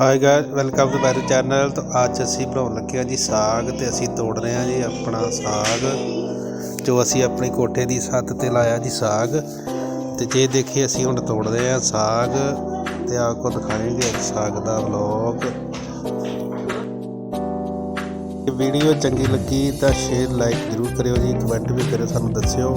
High guys welcome to ਬੈਰੂ channel ਤੋਂ ਅੱਜ ਅਸੀਂ ਬਣਾਉਣ ਲੱਗੇ ਹਾਂ ਜੀ ਸਾਗ ਤੇ ਅਸੀਂ ਤੋੜ ਰਹੇ ਹਾਂ ਜੀ ਆਪਣਾ ਸਾਗ, ਜੋ ਅਸੀਂ ਆਪਣੀ ਕੋਠੇ ਦੀ ਛੱਤ ਤੇ ਲਾਇਆ ਜੀ ਸਾਗ। ਤੇ ਜੇ ਦੇਖੀਏ ਅਸੀਂ ਹੁਣ ਤੋੜ ਰਹੇ ਹਾਂ ਸਾਗ ਤੇ ਆਪਕੋ ਦਿਖਾਏਗੇ ਅੱਜ ਸਾਗ ਦਾ ਵਲੌਗ ਇਹ ਵੀਡੀਓ ਚੰਗੀ ਲੱਗੀ ਤਾਂ ਸ਼ੇਅਰ ਲਾਈਕ ਜ਼ਰੂਰ ਕਰਿਓ ਜੀ ਕਮੈਂਟ ਵੀ ਕਰਿਓ, ਸਾਨੂੰ ਦੱਸਿਓ।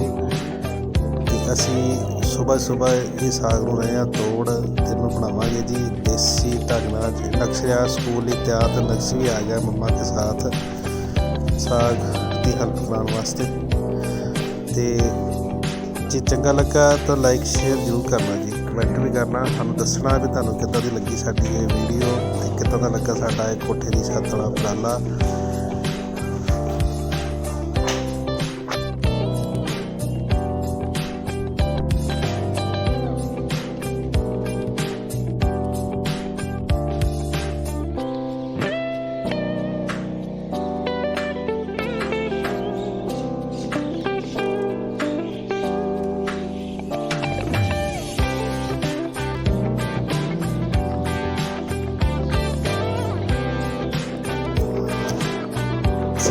ਤੇ ਅਸੀਂ ਸਵੇਰ ਸਵੇਰ ਇਹ ਸਾਗ ਨੂੰ ਰਹੇ ਹਾਂ ਤੋੜ ਤੇ ਇਹਨੂੰ ਬਣਾਵਾਂਗੇ ਜੀ ਦੇਸੀ ਢੰਗ ਨਾਲ। ਜੀ ਨਕਸ਼ਾ ਸਕੂਲ ਲਈ ਤਿਆਰ ਤੇ ਨਕਸ਼ ਵੀ ਆ ਗਿਆ ਮੰਮਾ ਕੇ ਸਾਥ ਸਾਗ ਦੀ ਹੈਲਪ ਕਰਾਉਣ ਵਾਸਤੇ। ਤੇ ਜੇ ਚੰਗਾ ਲੱਗਾ ਤਾਂ ਲਾਈਕ ਸ਼ੇਅਰ ਜ਼ਰੂਰ ਕਰਨਾ ਜੀ। ਕਮੈਂਟ ਵੀ ਕਰਨਾ, ਸਾਨੂੰ ਦੱਸਣਾ ਵੀ ਤੁਹਾਨੂੰ ਕਿੱਦਾਂ ਦੀ ਲੱਗੀ ਸਾਡੀ ਇਹ ਵੀਡੀਓ ਤੇ ਕਿੱਦਾਂ ਦਾ ਲੱਗਾ ਸਾਡਾ ਇਹ ਕੋਠੇ ਦੀ ਛੱਤ ਵਾਲਾ ਉਪਰਾਲਾ।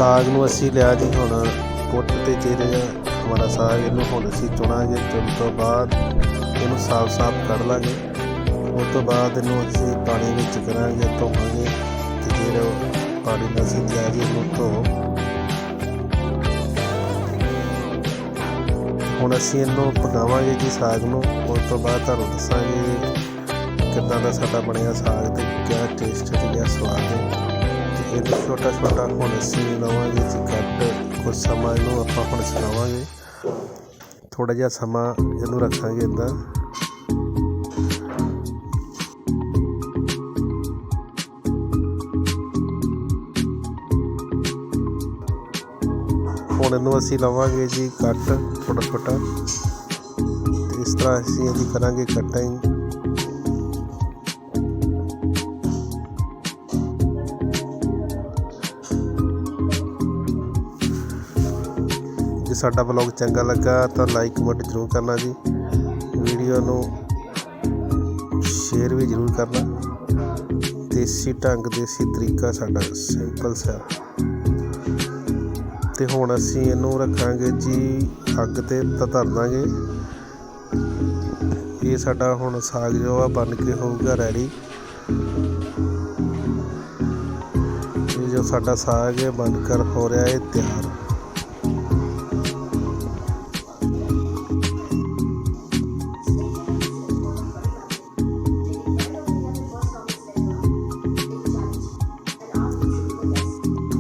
ਸਾਗ ਨੂੰ ਅਸੀਂ ਲਿਆ ਜੀ ਹੁਣ ਕੁੱਟ ਤੇ ਜਿਹੜੇ ਹਮਾਰਾ ਸਾਗ ਇਹਨੂੰ ਹੁਣ ਅਸੀਂ ਚੁਣਾਂਗੇ ਚੁਣ ਤੋਂ ਬਾਅਦ ਇਹਨੂੰ ਸਾਫ਼-ਸਾਫ਼ ਕੱਢ ਲਾਂਗੇ। ਉਸ ਤੋਂ ਬਾਅਦ ਇਹਨੂੰ ਅਸੀਂ ਪਾਣੀ ਵਿੱਚ ਕਰਾਂਗੇ ਧੋਵਾਂਗੇ ਤੇ ਜਿਹੜਾ ਉਹ ਪਾਣੀ ਨਾਲ ਅਸੀਂ ਲਿਆ ਜੀ ਇਹਨੂੰ ਧੋ। ਹੁਣ ਅਸੀਂ ਇਹਨੂੰ ਪਕਾਵਾਂਗੇ ਜੀ ਸਾਗ ਨੂੰ। ਉਸ ਤੋਂ ਬਾਅਦ ਤੁਹਾਨੂੰ ਦੱਸਾਂਗੇ ਕਿੱਦਾਂ ਦਾ ਸਾਡਾ ਬਣਿਆ ਸਾਗ ਤੇ ਕਿਆ ਟੇਸਟ ਤੇ ਕਿਆ ਸਵਾਦ ਹੈ। ਇਹਨੂੰ ਛੋਟਾ ਛੋਟਾ ਹੁਣ ਅਸੀਂ ਲਵਾਂਗੇ ਜੀ ਕੱਟ ਕੁਝ ਸਮਾਂ ਇਹਨੂੰ ਆਪਾਂ ਹੁਣ ਸੁਣਾਵਾਂਗੇ ਥੋੜਾ ਜਿਹਾ ਸਮਾਂ ਇਹਨੂੰ ਰੱਖਾਂਗੇ ਇਦਾਂ। ਹੁਣ ਇਹਨੂੰ ਅਸੀਂ ਲਵਾਂਗੇ ਜੀ ਕੱਟ ਛੋਟਾ ਛੋਟਾ। ਇਸ ਤਰ੍ਹਾਂ ਅਸੀਂ ਇਹਦੀ ਕਰਾਂਗੇ ਕਟਿੰਗ ਜੇ ਸਾਡਾ ਵਲੌਗ ਚੰਗਾ ਲੱਗਾ ਤਾਂ ਲਾਈਕ ਕਮੈਂਟ ਜ਼ਰੂਰ ਕਰਨਾ ਜੀ। ਵੀਡੀਓ ਨੂੰ ਸ਼ੇਅਰ ਵੀ ਜ਼ਰੂਰ ਕਰਨਾ। ਦੇਸੀ ਢੰਗ, ਦੇਸੀ ਤਰੀਕਾ ਸਾਡਾ ਸਿੰਪਲ ਸਾ। ਤੇ ਹੁਣ ਅਸੀਂ ਇਹਨੂੰ ਰੱਖਾਂਗੇ ਜੀ ਅੱਗ ਤੇ ਤਾਂ ਧਰ ਦਾਂਗੇ। ਇਹ ਸਾਡਾ ਹੁਣ ਸਾਗ ਜੋ ਆ ਬਣ ਕੇ ਹੋਊਗਾ ਰੈਡੀ ਇਹ ਜੋ ਸਾਡਾ ਸਾਗ ਹੈ ਬਣ ਕਰ ਹੋ ਰਿਹਾ ਹੈ ਤਿਆਰ।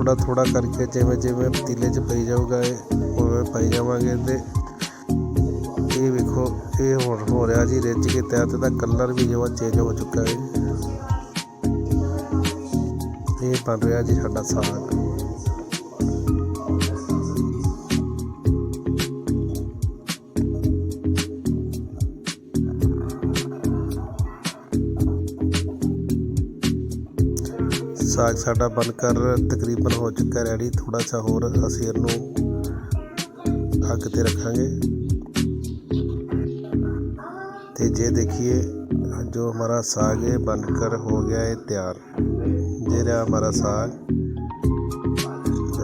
ਥੋੜਾ ਥੋੜਾ ਕਰਕੇ ਜਿਵੇਂ ਜਿਵੇਂ ਪਤੀਲੇ 'ਚ ਪਈ ਜਾਊਗਾ ਇਹ ਉਵੇਂ ਪਾਈ ਜਾਵਾਂਗੇ ਤੇ ਇਹ ਵੇਖੋ, ਇਹ ਹੁਣ ਹੋ ਰਿਹਾ ਜੀ ਰਿੱਝ ਕੇ ਤਿਆਰ ਤੇ ਦਾ ਕਲਰ ਵੀ ਜੋ ਚੇਂਜ ਹੋ ਚੁੱਕਾ ਹੈ। ਇਹ ਬਣ ਰਿਹਾ ਜੀ ਸਾਡਾ ਸਾਗ। ਸਾਗ ਸਾਡਾ ਬਣਕਰ ਤਕਰੀਬਨ ਹੋ ਚੁੱਕਾ ਰੈਡੀ ਥੋੜਾ ਸਾ ਹੋਰ ਅਸੀਂ ਇਹਨੂੰ ਅੱਗ ਤੇ ਰੱਖਾਂਗੇ ਤੇ ਜੇ ਦੇਖੀਏ जो हमारा साग है बनकर हो गया है तैयार ये रहा हमारा साग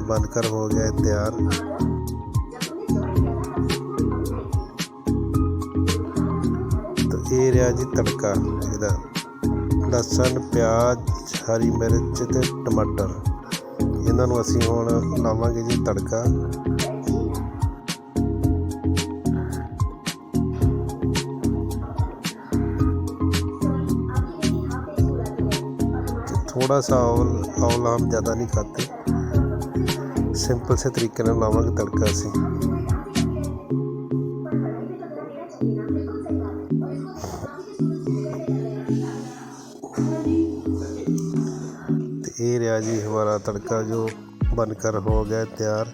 बनकर हो गया है तैयार तो ये रहा जी तड़का एकदम ਲਸਣ ਪਿਆਜ਼ ਹਰੀ ਮਿਰਚ ਤੇ ਟਮਾਟਰ ਇਹਨਾਂ ਨੂੰ ਅਸੀਂ ਹੁਣ ਲਾਵਾਂਗੇ ਜੀ ਤੜਕਾ थोड़ा सा ऑल ऑल हम ज़्यादा नहीं खाते सिंपल से तरीके ਨਾਲ ਲਾਵਾਂਗੇ ਤੜਕਾ ਰਿਹਾ ਜੀ ਹਮਾਰਾ ਤੜਕਾ ਜੋ ਬਣ ਕਰ ਹੋ ਗਿਆ ਤਿਆਰ।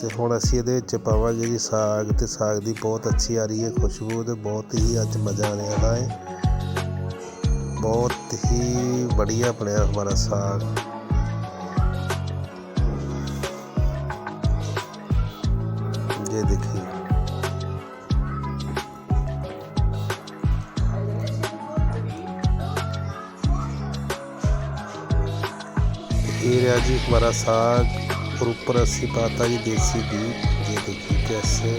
ਤੇ ਹੁਣ ਅਸੀਂ ਇਹਦੇ ਵਿੱਚ ਪਾਵਾਂਗੇ ਜੀ ਸਾਗ ਤੇ ਸਾਗ ਦੀ ਬਹੁਤ ਅੱਛੀ ਆ ਰਹੀ ਹੈ ਖੁਸ਼ਬੂ ਤੇ ਬਹੁਤ ਹੀ ਅੱਜ ਮਜ਼ਾ ਆ ਵਾਲਾ ਹੈ। ਬਹੁਤ ਹੀ ਬੜੀਆ ਬਣਿਆ ਹਮਾਰਾ ਸਾਗ। ये देखिए ये रहा जी हमारा साग और ऊपर अस्सी पाता जी देसी घी ये देखिए कैसे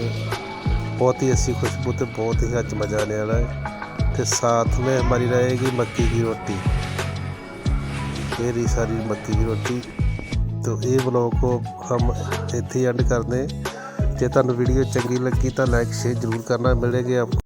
बहुत ही अच्छी खुशबू तो बहुत ही आज मज़ा आने वाला है तो साथ में हमारी रहेगी मक्की की रोटी मेरी सारी मक्की की रोटी तो ये ब्लॉग को हम ਇੱਥੇ ਐਂਡ ਕਰਦੇ ਜੇ ਤੁਹਾਨੂੰ ਵੀਡੀਓ ਚੰਗੀ ਲੱਗੀ ਤਾਂ ਲਾਈਕ ਸ਼ੇਅਰ ਜ਼ਰੂਰ ਕਰਨਾ ਮਿਲੇਗੇ ਆਪ